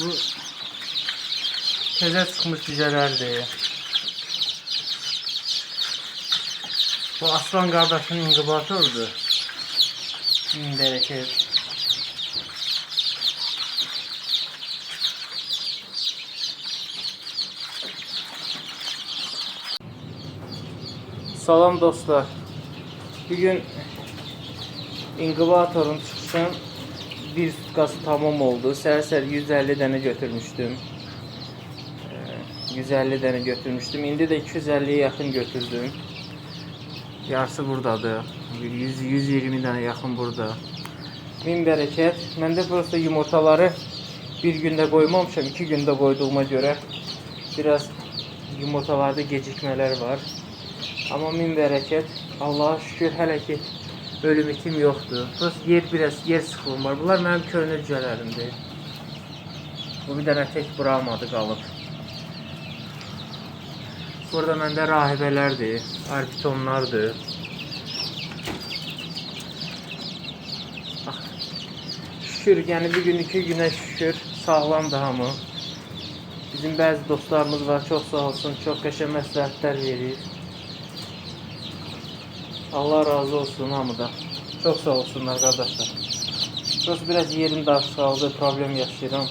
Bu teze çıkmış cücelerdir. Bu aslan kardeşin inkubatordur. Min bereket. Salam dostlar. Bugün inkubatorun çıxışın bir sutkası tamam oldu. Səhər-səhər 150 dənə götürmüşdüm. Ee, 150 dənə götürmüşdüm. İndi də 250'ye yaxın götürdüm. Yarısı buradadır. Bir 100 120 dənə yaxın burada. Min bərəkət. Məndə prosta yumurtaları bir gündə qoymamışam, iki gündə qoyduğuma görə biraz yumurtalarda gecikmələr var. Amma min bərəkət. Allaha şükür hələ ki ölüm itim yoxdur. Prosta yer biraz yer sıxılım var. Bunlar mənim köhnə cücələrimdir. Bu bir dənə tək buraxmadı qalıb. Burada məndə rahibələrdir, arpitonlardır. Bax. Şükür, yəni bir gün iki günə şükür sağlamdır hamı. Bizim bəzi dostlarımız var, çox sağ olsun, çox qəşəng məsləhətlər verir. Allah razı olsun hamıdan. Çok sağ olsunlar kardeşler. Burası biraz yerim dar kaldı, problem yaşıyorum.